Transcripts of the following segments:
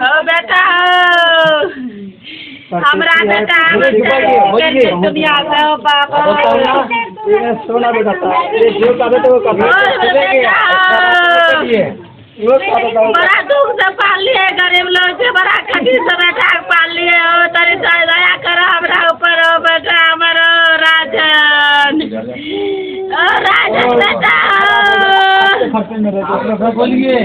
ओ बेटा ओ हमरा बेटा के दुनिया से हो पापा सोना बेटा ये जो का बेटा वो का और बेटा वो का बेटा बड़ा दुख से पाल लिए गरीब लोग के बड़ा कठी से बेटा पाल लिए। ओ तरी दया करो हमरा ऊपर ओ बेटा हमारो राजन। ओ राजन बेटा में हैं बोलिए।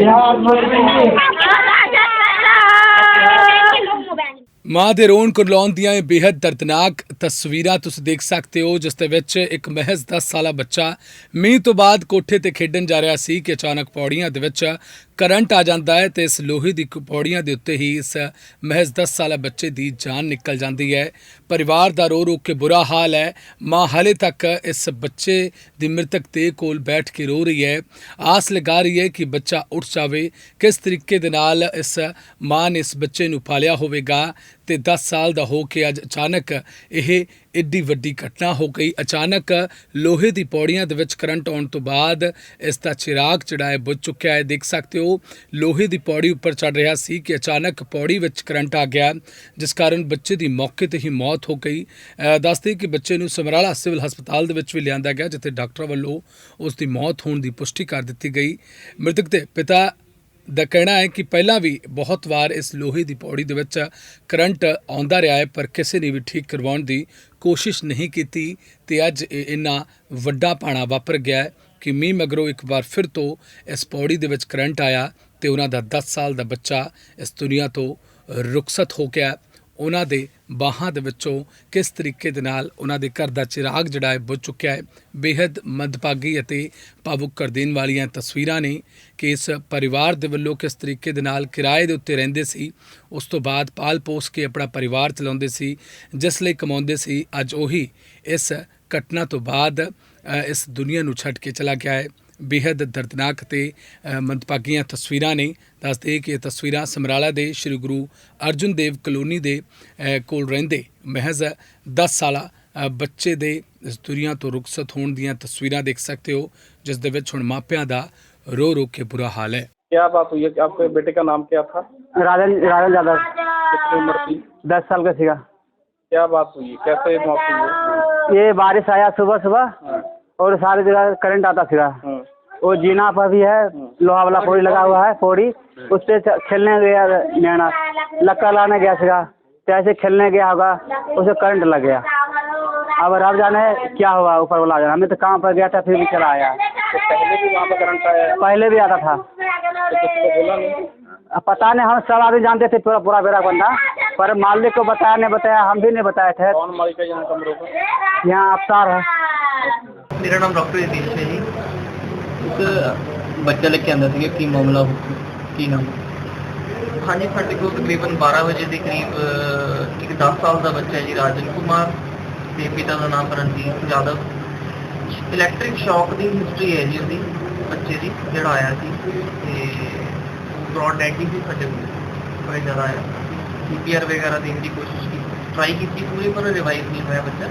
ਮਾਂ ਦੇ ਰੋਣ ਕੁਰਲਾਉਣ ਦੀਆਂ ਇਹ ਬੇहद ਦਰਦਨਾਕ ਤਸਵੀਰਾਂ ਤੁਸੀਂ ਦੇਖ ਸਕਦੇ ਹੋ, ਜਿਸ ਦੇ ਵਿੱਚ ਇੱਕ ਮਹਿਜ਼ 10 ਸਾਲਾ ਬੱਚਾ ਮੀਂਹ ਤੋਂ ਬਾਅਦ ਕੋਠੇ ਤੇ ਖੇਡਣ ਜਾ ਰਿਹਾ ਸੀ ਕਿ ਅਚਾਨਕ ਪੌੜੀਆਂ ਦੇ ਵਿੱਚ ਕਰੰਟ ਆ ਜਾਂਦਾ ਹੈ ਤੇ ਇਸ ਲੋਹੇ ਦੀ ਕ- ਪੌੜੀਆਂ ਦੇ ਉੱਤੇ ਹੀ ਇਸ ਮਹਿਜ਼ 10 ਸਾਲਾ ਬੱਚੇ ਦੀ ਜਾਨ ਨਿਕਲ ਜਾਂਦੀ ਹੈ। ਪਰਿਵਾਰ ਦਾ ਰੋ ਰੋ ਕੇ ਬੁਰਾ ਹਾਲ ਹੈ। ਮਾਂ ਹਾਲੇ ਤੱਕ ਇਸ ਬੱਚੇ ਦੀ ਮ੍ਰਿਤਕ ਦੇ ਕੋਲ ਬੈਠ ਕੇ ਰੋ ਰਹੀ ਹੈ। ਆਸ ਲਗਾ ਰਹੀ ਹੈ ਕਿ ਬੱਚਾ ਉੱਠ ਜਾਵੇ। ਕਿਸ ਤਰੀਕੇ ਦੇ ਨਾਲ ਇਸ ਮਾਂ ਨੇ ਇਸ ਬੱਚੇ ਨੂੰ ਪਾਲਿਆ ਹੋਵੇਗਾ? ਤੇ 10 ਸਾਲ ਦਾ ਹੋ ਕੇ ਅੱਜ ਅਚਾਨਕ ਇਹ ਏਡੀ ਵੱਡੀ ਘਟਨਾ ਹੋ ਗਈ। ਅਚਾਨਕ ਲੋਹੇ ਦੀ ਪੌੜੀਆਂ ਦੇ ਵਿੱਚ ਕਰੰਟ ਆਉਣ ਤੋਂ ਬਾਅਦ ਇਸ ਦਾ ਚਿਰਾਗ ਜਿਹੜਾ ਹੈ ਬੁੱਝ ਚੁੱਕਿਆ ਹੈ। ਦੇਖ ਸਕਦੇ ਹੋ ਲੋਹੇ ਦੀ ਪੌੜੀ ਉੱਪਰ ਚੜ ਰਿਹਾ ਸੀ ਕਿ ਅਚਾਨਕ ਪੌੜੀ ਵਿੱਚ ਕਰੰਟ ਆ ਗਿਆ ਜਿਸ ਕਾਰਨ ਬੱਚੇ ਦੀ ਮੌਕੇ ਤੇ ਹੀ ਮੌਤ ਹੋ ਗਈ। ਅ, ਦੱਸਦੇ ਕਿ ਬੱਚੇ ਨੂੰ ਸਮਰਾਲਾ ਸਿਵਲ ਹਸਪਤਾਲ ਦੇ ਵਿੱਚ ਵੀ ਲਿਆਂਦਾ ਗਿਆ ਜਿੱਥੇ ਡਾਕਟਰ ਵੱਲੋਂ ਉਸ ਦੀ ਮੌਤ ਹੋਣ ਦੀ ਪੁਸ਼ਟੀ ਕਰ ਦਿੱਤੀ ਗਈ। ਮ੍ਰਿਤਕ ਦੇ ਪਿਤਾ ਦਾ ਕਹਿਣਾ ਹੈ ਕਿ ਪਹਿਲਾਂ ਵੀ ਬਹੁਤ ਵਾਰ ਇਸ ਲੋਹੇ ਦੀ ਪੌੜੀ ਦੇ ਵਿੱਚ ਕਰੰਟ ਆਉਂਦਾ ਰਿਹਾ ਹੈ, ਪਰ ਕਿਸੇ ਨੇ ਵੀ ਠੀਕ ਕਰਵਾਉਣ ਦੀ ਕੋਸ਼ਿਸ਼ ਨਹੀਂ ਕੀਤੀ ਤੇ ਅੱਜ ਇਹ ਇੰਨਾ ਵੱਡਾ ਪਾਣਾ ਵਾਪਰ ਗਿਆ ਹੈ ਕਿ ਮੀਂਹ ਮਗਰੋਂ ਇੱਕ ਵਾਰ ਫਿਰ ਤੋਂ ਇਸ ਪੌੜੀ ਦੇ ਵਿੱਚ ਕਰੰਟ ਆਇਆ ਤੇ ਉਹਨਾਂ ਦਾ 10 ਸਾਲ ਦਾ ਬੱਚਾ ਇਸ ਦੁਨੀਆ ਤੋਂ ਰੁਖਸਤ ਹੋ ਗਿਆ। ਉਹਨਾਂ ਦੇ ਬਾਹਾਂ ਦੇ ਵਿੱਚੋਂ ਕਿਸ ਤਰੀਕੇ ਦੇ ਨਾਲ ਉਹਨਾਂ ਦੇ ਘਰ ਦਾ ਚਿਰਾਗ ਜਿਹੜਾ ਹੈ ਬੁੱਝ ਚੁੱਕਿਆ ਹੈ। ਬੇहद ਮੰਦਭਾਗੀ ਅਤੇ ਭਾਵੁਕ ਕਰ ਦੇਣ ਵਾਲੀਆਂ ਤਸਵੀਰਾਂ ਨੇ ਕਿ ਇਸ ਪਰਿਵਾਰ ਦੇ ਵੱਲੋਂ ਕਿਸ ਤਰੀਕੇ ਦੇ ਨਾਲ ਕਿਰਾਏ ਦੇ ਉੱਤੇ ਰਹਿੰਦੇ ਸੀ। ਉਸ ਤੋਂ ਬਾਅਦ ਪਾਲ ਪੋਸ ਕੇ ਆਪਣਾ ਪਰਿਵਾਰ ਚਲਾਉਂਦੇ ਸੀ, ਜਿਸ ਲਈ ਕਮਾਉਂਦੇ ਸੀ। ਅੱਜ ਉਹੀ ਇਸ ਘਟਨਾ ਤੋਂ ਬਾਅਦ ਇਸ ਦੁਨੀਆ ਨੂੰ ਛੱਡ ਕੇ ਚਲਾ ਗਿਆ ਹੈ। ਬੇਹਦ ਦਰਦਨਾਕ ਤੇ ਮੰਦਭਾਗੀਆਂ ਤਸਵੀਰਾਂ ਨੇ ਦੱਸਦੇ ਕਿ ਇਹ ਤਸਵੀਰਾਂ ਸਮਰਾਲਾ ਦੇ ਸ੍ਰੀ ਗੁਰੂ ਅਰਜੁਨ ਦੇਵ ਕਲੋਨੀ ਦੇ ਕੋਲ ਰਹਿੰਦੇ ਮਹਿਜ਼ 10 ਸਾਲਾ ਬੱਚੇ ਦੇ ਦੁਨੀਆ ਤੋਂ ਰੁਖਸਤ ਹੋਣ ਦੀਆਂ ਤਸਵੀਰਾਂ ਦੇਖ ਸਕਦੇ ਹੋ ਜਿਸ ਦੇ ਵਿੱਚ ਹੁਣ ਮਾਪਿਆਂ ਦਾ ਰੋ ਰੋ ਕੇ ਬੁਰਾ ਹਾਲ ਹੈ। ਕਿਆ ਬਾਤ ਹੋਈ है कि आपके बेटे का नाम क्या था राजन राजन यादव कितनी उम्र थी दस साल का सीगा क्या बात हुई है कैसे मौत हुई है ये बारिश आया सुबह सुबह और सारी जगह वो जीना पर भी है लोहा वाला पौड़ी लगा हुआ है पौड़ी उस पर खेलने गया नैना। लक्का लाने गया सीधा। ऐसे खेलने गया होगा उसे करंट लग गया। अब रब जाने क्या हुआ ऊपर वाला जाना। हमें तो काम पर गया था फिर भी चला आया। पहले भी आता था। पता नहीं हम सब आदमी जानते थे पूरा पूरा मेरा बंदा। पर मालिक को बताया नहीं बताया हम भी नहीं बताए थे। यहाँ यहाँ अवतार है। मेरा नाम डॉक्टर ਇੱਕ ਬੱਚਾ ਲੈ ਕੇ ਆਂਦਾ ਸੀਗਾ ਕੀ ਮਾਮਲਾ ਹੋ ਕੀ ਨਾਮ? ਹਾਂਜੀ ਸਾਡੇ ਕੋਲ ਤਕਰੀਬਨ 12 ਵਜੇ ਦੇ ਕਰੀਬ ਅਹ, ਇੱਕ 10 ਸਾਲ ਦਾ ਬੱਚਾ ਹੈ ਜੀ ਰਾਜਨ ਕੁਮਾਰ ਤੇ ਪਿਤਾ ਦਾ ਨਾਮ ਰਣਜੀਤ ਯਾਦਵ। ਇਲੈਕਟ੍ਰਿਕ ਸ਼ੌਕ ਦੀ ਹਿਸਟਰੀ ਹੈ ਜੀ ਉਹਦੀ ਬੱਚੇ ਦੀ ਜਿਹੜਾ ਆਇਆ ਸੀ। ਤੇ ਬ੍ਰੌਡ ਡੈਡ ਸੀ ਸਾਡੇ ਕੋਲ ਬੜਾ ਜ਼ਿਆਦਾ ਆਇਆ। ਸੀਪੀਆਰ ਵਗੈਰਾ ਦੇਣ ਦੀ ਕੋਸ਼ਿਸ਼ ਕੀਤੀ ਟਰਾਈ ਕੀਤੀ ਪੂਰੀ ਪਰ ਰਿਵਾਈਵ ਨਹੀਂ ਹੋਇਆ ਬੱਚਾ।